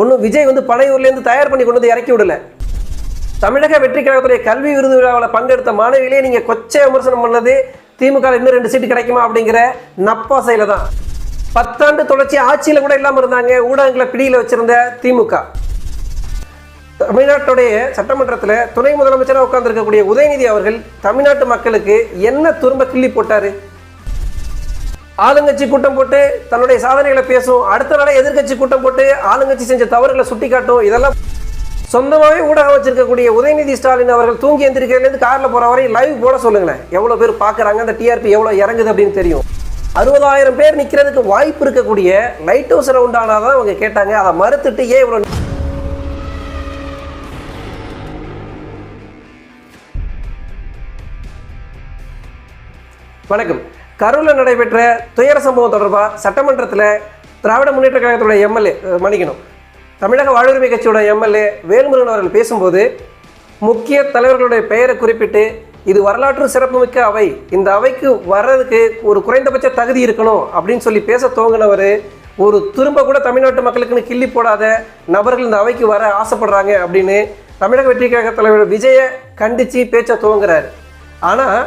ஒன்றும் விஜய் வந்து பனையூர்லேருந்து தயார் பண்ணி கொண்டு வந்து இறக்கி விடல. தமிழக வெற்றி கழகத்துடைய கல்வி விருது விழாவில் பங்கெடுத்த மாணவிகளே நீங்கள் கொச்சை விமர்சனம் பண்ணது திமுக இன்னும் ரெண்டு சீட்டு கிடைக்குமா அப்படிங்கிற நப்பாசையில் தான். பத்தாண்டு தொடர்ச்சி ஆட்சியில் கூட இல்லாமல் இருந்தாங்க ஊடகங்களை பிடியில் வச்சிருந்த திமுக. தமிழ்நாட்டுடைய சட்டமன்றத்தில் துணை முதலமைச்சராக உட்கார்ந்துருக்கக்கூடிய உதயநிதி அவர்கள் தமிழ்நாட்டு மக்களுக்கு என்ன துரும்ப கிள்ளி போட்டார்? ஆளுங்கட்சி கூட்டம் போட்டு தன்னுடைய சாதனைகளை பேசும் அடுத்த நாளே எதிர்கட்சி கூட்டம் போட்டு ஆளுங்கட்சி செஞ்ச தவறுகளை சுட்டிக்காட்டும் இதெல்லாம் சொந்தமாகவே ஊடகம் வச்சிருக்கக்கூடிய உதயநிதி ஸ்டாலின் அவர்கள் தூங்கி எந்திரிக்கிறதுலேருந்து காரில் போகிற வரை லைவ் போட சொல்லுங்களேன். எவ்வளோ பேர் பார்க்குறாங்க அந்த டிஆர்பி எவ்வளோ இறங்குது அப்படின்னு தெரியும். அறுபதாயிரம் பேர் நிற்கிறதுக்கு வாய்ப்பு இருக்கக்கூடிய லைட் ஹவுஸ் ரவுண்ட் ஆனால் தான் அவங்க கேட்டாங்க. அதை மறுத்துட்டு ஏன் இவ்வளோ வணக்கம். கரூரில் நடைபெற்ற துயர சம்பவம் தொடர்பாக சட்டமன்றத்தில் திராவிட முன்னேற்ற கழகத்துடைய எம்எல்ஏ மன்னிக்கணும். தமிழக வாழ்வுரிமை கட்சியோட எம்எல்ஏ வேல்முருகன் அவர்கள் பேசும்போது முக்கிய தலைவர்களுடைய பெயரை குறிப்பிட்டு இது வரலாற்று சிறப்புமிக்க அவை இந்த அவைக்கு வர்றதுக்கு ஒரு குறைந்தபட்ச தகுதி இருக்கணும் அப்படின்னு சொல்லி பேச துவங்கினவர் ஒரு திரும்ப கூட தமிழ்நாட்டு மக்களுக்குன்னு கிள்ளி போடாத நபர்கள் இந்த அவைக்கு வர ஆசைப்படுறாங்க அப்படின்னு தமிழக வெற்றி கழக தலைவர் விஜயை கண்டித்து பேச்ச துவங்குறாரு. ஆனால்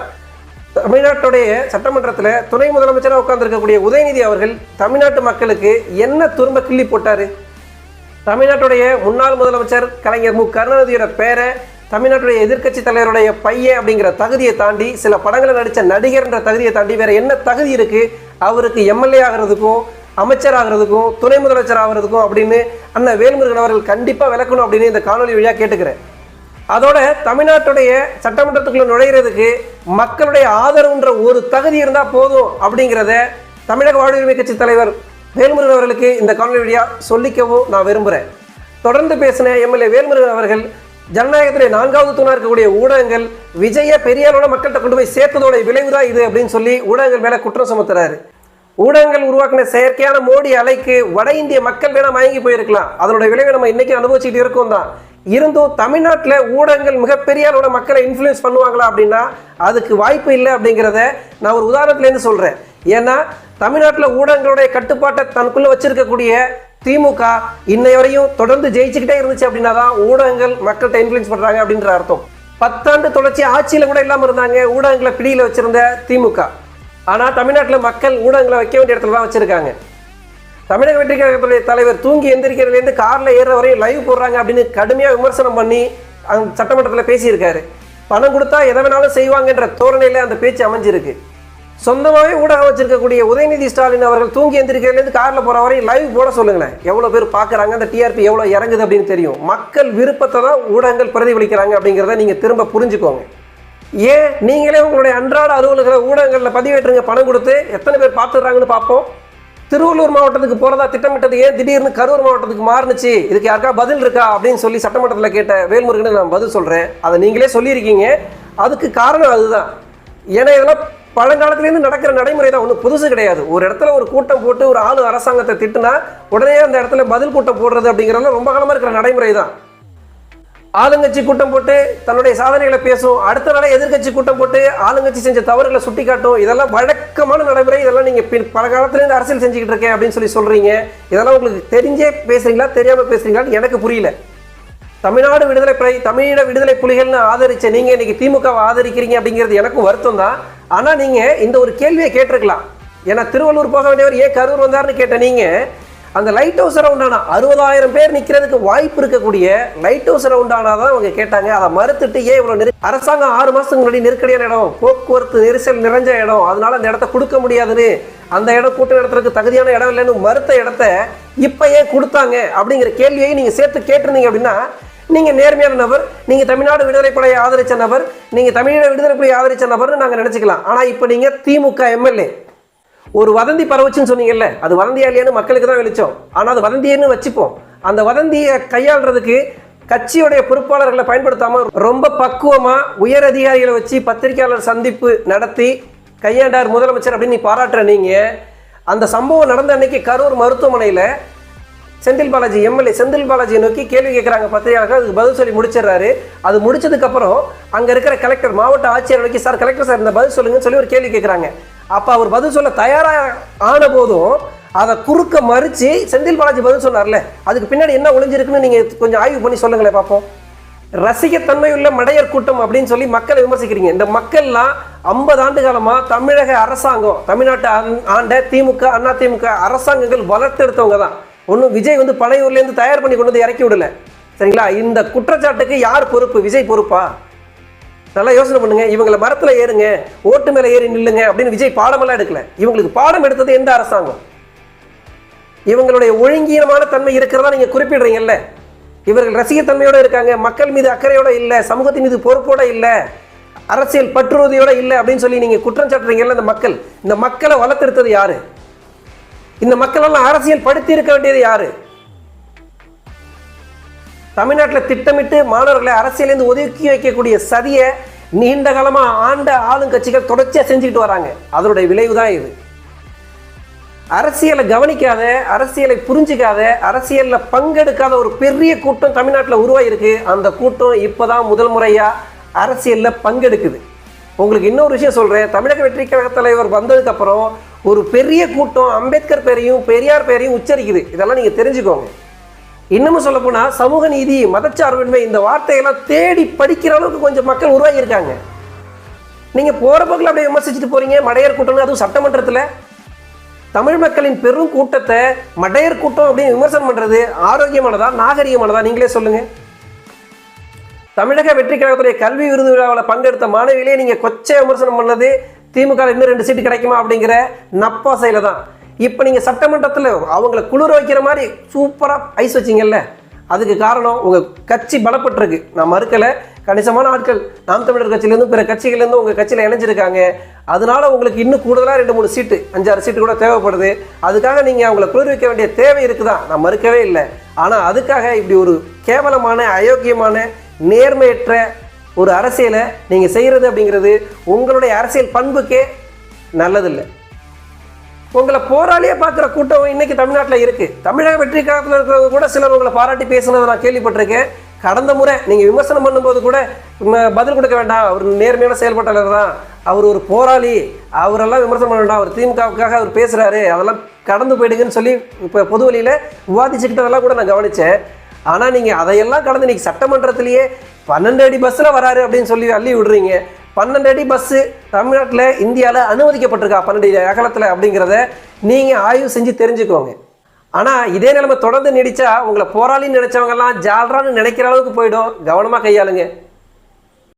தமிழ்நாட்டுடைய சட்டமன்றத்தில் துணை முதலமைச்சராக உட்கார்ந்துருக்கக்கூடிய உதயநிதி அவர்கள் தமிழ்நாட்டு மக்களுக்கு என்ன துரும்ப கிள்ளி போட்டார்? தமிழ்நாட்டுடைய முன்னாள் முதலமைச்சர் கலைஞர் மு. கருணாநிதியோட பேரை தமிழ்நாட்டுடைய எதிர்க்கட்சி தலைவருடைய பையன் அப்படிங்கிற தகுதியை தாண்டி சில படங்களை நடித்த நடிகர்ன்ற தகுதியை தாண்டி வேற என்ன தகுதி இருக்கு? அவருக்கு எம்எல்ஏ ஆகிறதுக்கும் அமைச்சர் ஆகிறதுக்கும் துணை முதலமைச்சர் ஆகிறதுக்கும் அப்படின்னு அண்ணன் வேல்முருகன் அவர்கள் கண்டிப்பாக விளக்கணும் அப்படின்னு இந்த காணொலி வழியாக கேட்டுக்கிறேன். அதோட தமிழ்நாட்டுடைய சட்டமன்றத்துக்குள்ள நுழையிறதுக்கு மக்களுடைய ஆதரவுன்ற ஒரு தகுதி இருந்தால் போதும் அப்படிங்கிறத தமிழக வாழ்வுரிமை கட்சி தலைவர் வேல்முருகன் அவர்களுக்கு இந்த காணொலி வழியாக சொல்லிக்கவும் நான் விரும்புகிறேன் தொடர்ந்து பேசின எம்எல்ஏ வேல்முருகன் அவர்கள் ஜனநாயகத்திலே நான்காவது தூணாக இருக்கக்கூடிய ஊடகங்கள் விஜய பெரிய அளவுல மக்கள்கிட்ட கொண்டு போய் சேர்த்ததோட விளைவுதான் இது அப்படின்னு சொல்லி ஊடகங்கள் மேலே குற்றம் சுமத்துறாரு. ஊடகங்கள் உருவாக்கின செயற்கையான மோடி அலைக்கு வட இந்திய மக்கள் வேணா மயங்கி போயிருக்கலாம். அதனோட விளைவை நம்ம இன்னைக்கு அனுபவிச்சுட்டு இருக்கோம் தான். இருந்தும் தமிழ்நாட்டில் ஊடகங்கள் மிகப்பெரிய அளவோட மக்களை இன்ஃப்ளூயன்ஸ் பண்ணுவாங்களா அப்படின்னா அதுக்கு வாய்ப்பு இல்லை அப்படிங்கிறத நான் ஒரு உதாரணத்துலேருந்து சொல்கிறேன் ஏன்னா தமிழ்நாட்டில் ஊடகங்களுடைய கட்டுப்பாட்டை தனக்குள்ளே வச்சிருக்கக்கூடிய திமுக இன்னை வரையும் தொடர்ந்து ஜெயிச்சுக்கிட்டே இருந்துச்சு அப்படின்னா தான் ஊடகங்கள் மக்கள்கிட்ட இன்ஃப்ளூயன்ஸ் பண்ணுறாங்க அப்படின்ற அர்த்தம். பத்தாண்டு தொடர்ச்சி ஆட்சியில் கூட இல்லாமல் இருந்தாங்க ஊடகங்களை பிடியில் வச்சுருந்த திமுக. ஆனால் தமிழ்நாட்டில் மக்கள் ஊடகங்களை வைக்க வேண்டிய இடத்துல தான் வச்சுருக்காங்க. தமிழக வெற்றி கழகத்துடைய தலைவர் தூங்கி எந்திரிக்கிறதுலேருந்து காரில் ஏற வரையும் லைவ் போடுறாங்க அப்படின்னு கடுமையாக விமர்சனம் பண்ணி அந்த சட்டமன்றத்தில் பேசியிருக்காரு. பணம் கொடுத்தா எதை வேணாலும் செய்வாங்கன்ற தோரணையில் அந்த பேச்சு அமைஞ்சிருக்கு. சொந்தமாகவே ஊடகம் வச்சிருக்கக்கூடிய உதயநிதி ஸ்டாலின் அவர்கள் தூங்கி எந்திரிக்கிறதுலேருந்து காரில் போகிற வரையும் லைவ் போட சொல்லுங்களேன். எவ்வளோ பேர் பார்க்குறாங்க அந்த டிஆர்பி எவ்வளோ இறங்குது அப்படின்னு தெரியும். மக்கள் விருப்பத்தை தான் ஊடகங்கள் பிரதிபலிக்கிறாங்க அப்படிங்கிறத நீங்கள் திரும்ப புரிஞ்சுக்கோங்க. ஏன்? நீங்களே உங்களுடைய அன்றாட அலுவலக ஊடகங்களில் பதிவேற்றுங்க பணம் கொடுத்து எத்தனை பேர் பார்த்துடுறாங்கன்னு பார்ப்போம். திருவள்ளூர் மாவட்டத்துக்கு போகிறதா திட்டமிட்டது ஏன் திடீர்னு கரூர் மாவட்டத்துக்கு மாறுனுச்சு? இதுக்கு யாருக்கா பதில் இருக்கா? அப்படின்னு சொல்லி சட்டமன்றத்தில் கேட்ட வேல்முருகன் நான் பதில் சொல்கிறேன் அதை நீங்களே சொல்லியிருக்கீங்க. அதுக்கு காரணம் அதுதான். ஏன்னா இதெல்லாம் பழங்காலத்துலேருந்து நடக்கிற நடைமுறை தான். ஒன்றும் புதுசு கிடையாது. ஒரு இடத்துல ஒரு கூட்டம் போட்டு ஒரு ஆளு அரசாங்கத்தை திட்டுனா உடனே அந்த இடத்துல பதில் கூட்டம் போடுறது அப்படிங்கிறதெல்லாம் ரொம்ப காலமாக இருக்கிற நடைமுறை தான். ஆளுங்கட்சி கூட்டம் போட்டு தன்னுடைய சாதனைகளை பேசும் அடுத்த நாளே எதிர்க்கட்சி கூட்டம் போட்டு ஆளுங்கட்சி செஞ்ச தவறுகளை சுட்டிக்காட்டும் இதெல்லாம் வழக்கமான நடைமுறை. இதெல்லாம் நீங்கள் பின் பல காலத்துலேருந்து அரசியல் செஞ்சுக்கிட்டு இருக்கேன் அப்படின்னு சொல்லி சொல்கிறீங்க இதெல்லாம் உங்களுக்கு தெரிஞ்சே பேசுறீங்களா தெரியாமல் பேசுறீங்களான்னு எனக்கு புரியல. தமிழ்நாடு விடுதலை புலி தமிழீழ விடுதலை புலிகள்னு ஆதரிச்ச நீங்க இன்னைக்கு திமுகவை ஆதரிக்கிறீங்க அப்படிங்கிறது எனக்கும் வருத்தம் தான். ஆனா நீங்க இந்த ஒரு கேள்வியை கேட்டிருக்கலாம். ஏன்னா திருவள்ளூர் போக வேண்டியவர் ஏன் கரூர் வந்தாருன்னு கேட்ட நீங்க அந்த லைட் ஹவுஸ் ரவுண்டானா அறுபதாயிரம் பேர் நிற்கிறதுக்கு வாய்ப்பு இருக்கக்கூடிய லைட் ஹவுஸ் ரவுண்டானா தான் அவங்க கேட்டாங்க. அதை மறுத்துட்டு ஏன் இவ்வளோ நெரு அரசாங்கம் ஆறு மாதத்துக்கு முன்னாடி நெருக்கடியான இடம் போக்குவரத்து நெரிசல் நிறைஞ்ச இடம் அதனால அந்த இடத்த கொடுக்க முடியாதுன்னு அந்த இடம் கூட்ட நடத்துறதுக்கு தகுதியான இடம் இல்லைன்னு மறுத்த இடத்த இப்போ ஏன் கொடுத்தாங்க? அப்படிங்கிற கேள்வியை நீங்கள் சேர்த்து கேட்டிருந்தீங்க அப்படின்னா நீங்க நேர்மையான நபர் நீங்க தமிழ்நாடு விடுதலை படையை ஆதரிச்ச நபர் நீங்க தமிழ்நாடு விடுதலை படையை ஆதரிச்ச நபர்னு நாங்க நினைச்சுக்கலாம். ஆனா இப்ப நீங்க திமுக எம்எல்ஏ ஒரு வதந்தி பரவச்சுன்னு சொன்னீங்கல்ல அது வதந்தியா இல்லையான்னு மக்களுக்கு தான் வெளிச்சம். ஆனால் அது வதந்தியன்னு வச்சுப்போம். அந்த வதந்தியை கையாளுறதுக்கு கட்சியுடைய பொறுப்பாளர்களை பயன்படுத்தாமல் ரொம்ப பக்குவமாக உயர் அதிகாரிகளை வச்சு பத்திரிகையாளர் சந்திப்பு நடத்தி கையாண்டார் முதலமைச்சர் அப்படின்னு நீ பாராட்டுற நீங்கள் அந்த சம்பவம் நடந்த அன்னைக்கு கரூர் மருத்துவமனையில் செந்தில் பாலாஜி எம்எல்ஏ செந்தில் பாலாஜியை நோக்கி கேள்வி கேட்குறாங்க பத்திரிகையாளர்கள். அதுக்கு பதில் சொல்லி முடிச்சிடுறாரு. அது முடிச்சதுக்கப்புறம் அங்கே இருக்கிற கலெக்டர் மாவட்ட ஆட்சியர் நோக்கி சார் கலெக்டர் சார் இந்த பதில் சொல்லுங்கன்னு சொல்லி ஒரு கேள்வி கேட்குறாங்க. அப்போ அவர் பதில் சொல்ல தயாராக ஆன போதும் அதை குறுக்க மறித்து செந்தில் பாலாஜி பதில் சொன்னார்ல. அதுக்கு பின்னாடி என்ன ஒளிஞ்சிருக்குன்னு நீங்கள் கொஞ்சம் ஆய்வு பண்ணி சொல்லுங்களேன் பார்ப்போம். ரசிகத்தன்மையுள்ள மடையர் கூட்டம் அப்படின்னு சொல்லி மக்களை விமர்சிக்கிறீங்க. இந்த மக்கள்லாம் ஐம்பது ஆண்டு காலமாக தமிழக அரசாங்கம் தமிழ்நாட்டு ஆண்- ஆண்ட திமுக அண்ணா திமுக அரசாங்கங்கள் வளர்த்தெடுத்தவங்க தான். ஒன்றும் விஜய் வந்து பழையூர்லேருந்து தயார் பண்ணி கொண்டு வந்து இறக்கி விடல. சரிங்களா? இந்த குற்றச்சாட்டுக்கு யார் பொறுப்பு? விஜய் பொறுப்பா? நல்லா யோசனை பண்ணுங்க. இவங்களை மரத்தில் ஏறுங்க. ஓட்டு மேலே ஏறி நில்லுங்க அப்படின்னு விஜய் பாடமெல்லாம் எடுக்கல. இவங்களுக்கு பாடம் எடுத்தது எந்த அரசாங்கம்? இவங்களுடைய ஒழுங்கீனமான தன்மை இருக்கிறதா நீங்கள் குறிப்பிடுறீங்கல்ல? இவர்கள் ரசிகத்தன்மையோடு இருக்காங்க. மக்கள் மீது அக்கறையோட இல்லை. சமூகத்தின் மீது பொறுப்போட இல்லை. அரசியல் பற்றுறுதியோட இல்லை அப்படின்னு சொல்லி நீங்கள் குற்றம் சாட்டுறீங்கல்ல இந்த மக்கள். இந்த மக்களை வளர்த்தெடுத்தது யாரு? இந்த மக்கள் எல்லாம் அரசியல் படுத்தி இருக்க வேண்டியது யாரு? தமிழ்நாட்டில் திட்டமிட்டு மாணவர்களை அரசியலேருந்து ஒதுக்கி வைக்கக்கூடிய சதியை நீண்ட காலமாக ஆண்ட ஆளுங்கட்சிகள் தொடர்ச்சியாக செஞ்சுக்கிட்டு வராங்க. அதனுடைய விளைவு தான் இது. அரசியலை கவனிக்காத அரசியலை புரிஞ்சுக்காத அரசியலில் பங்கெடுக்காத ஒரு பெரிய கூட்டம் தமிழ்நாட்டில் உருவாயிருக்கு. அந்த கூட்டம் இப்போதான் முதல் முறையாக அரசியலில் பங்கெடுக்குது. உங்களுக்கு இன்னொரு விஷயம் சொல்கிறேன் தமிழக வெற்றி கழக தலைவர் வந்ததுக்கப்புறம் ஒரு பெரிய கூட்டம் அம்பேத்கர் பேரையும் பெரியார் பேரையும் உச்சரிக்குது. இதெல்லாம் நீங்கள் தெரிஞ்சுக்கோங்க. இன்னமும் சொல்ல போனா சமூக நீதி மதச்சார்பின்மை இந்த வார்த்தையெல்லாம் தேடி படிக்கிற அளவுக்கு கொஞ்சம் மக்கள் உருவாகியிருக்காங்க. நீங்கள் போகிற போற போக்கில் அப்படியே விமர்சிச்சுட்டு போகிறீங்க மடையர் கூட்டம் அதுவும் சட்டமன்றத்தில். தமிழ் மக்களின் பெரும் கூட்டத்தை மடையர் கூட்டம் அப்படின்னு விமர்சனம் பண்ணுறது ஆரோக்கியமானதா நாகரிகமானதா? நீங்களே சொல்லுங்கள் தமிழக வெற்றி கழகத்துடைய கல்வி விருது விழாவில் பங்கெடுத்த மாணவிகளே நீங்கள் கொச்சை விமர்சனம் பண்ணது திமுக இன்னும் ரெண்டு சீட்டு கிடைக்குமா அப்படிங்கிற நப்பாசையில் தான். இப்போ நீங்கள் சட்டமன்றத்தில் அவங்கள குளிர வைக்கிற மாதிரி சூப்பராக ஐஸ் வச்சிங்கல்ல அதுக்கு காரணம் உங்கள் கட்சி பலப்பட்டிருக்கு. நான் மறுக்கலை. கணிசமான ஆட்கள் நாம் தமிழர் கட்சியிலேருந்து பிற கட்சிகள்லேருந்து உங்கள் கட்சியில் இணைஞ்சிருக்காங்க. அதனால உங்களுக்கு இன்னும் கூடுதலாக ரெண்டு மூணு சீட்டு அஞ்சாறு சீட்டு கூட தேவைப்படுது. அதுக்காக நீங்கள் அவங்கள குளிர்விக்க வேண்டிய தேவை இருக்குதா? நான் மறுக்கவே இல்லை. ஆனால் அதுக்காக இப்படி ஒரு கேவலமான அயோக்கியமான நேர்மையற்ற ஒரு அரசியலை நீங்கள் செய்கிறது அப்படிங்கிறது உங்களுடைய அரசியல் பண்புக்கே நல்லதில்லை. உங்களை போராளியே பார்க்குற கூட்டம் இன்னைக்கு தமிழ்நாட்டில் இருக்குது தமிழக வெற்றி காலத்தில் இருக்கிறவங்க கூட சிலர் உங்களை பாராட்டி பேசுனதை நான் கேள்விப்பட்டிருக்கேன். கடந்த முறை நீங்கள் விமர்சனம் பண்ணும்போது கூட பதில் கொடுக்க வேண்டாம். அவர் நேர்மையான செயல்பட்டாளர் தான். அவர் ஒரு போராளி. அவரெல்லாம் விமர்சனம் பண்ண வேண்டாம். அவர் திமுகவுக்காக அவர் பேசுகிறாரு அதெல்லாம் கடந்து போயிடுங்கன்னு சொல்லி இப்போ பொது வழியில் விவாதிச்சுக்கிட்டதெல்லாம் கூட நான் கவனித்தேன் ஆனால் நீங்கள் அதையெல்லாம் கடந்து இன்னைக்கு சட்டமன்றத்திலேயே பன்னெண்டு அடி பஸ்ஸில் வராரு அப்படின்னு சொல்லி அள்ளி விடுறீங்க. பன்னெண்டு அடி பஸ்ஸு தமிழ்நாட்டில் இந்தியாவில் அனுமதிக்கப்பட்டிருக்கா பன்னெண்டு அடி அகலத்தில் அப்படிங்கிறத நீங்கள் ஆய்வு செஞ்சு தெரிஞ்சுக்கோங்க. ஆனால் இதே நிலைமை தொடர்ந்து நீடிச்சா உங்களை போராளின்னு நினைச்சவங்கெல்லாம் ஜால்ரான்னு நினைக்கிற அளவுக்கு போயிடும். கவனமாக கையாளுங்க.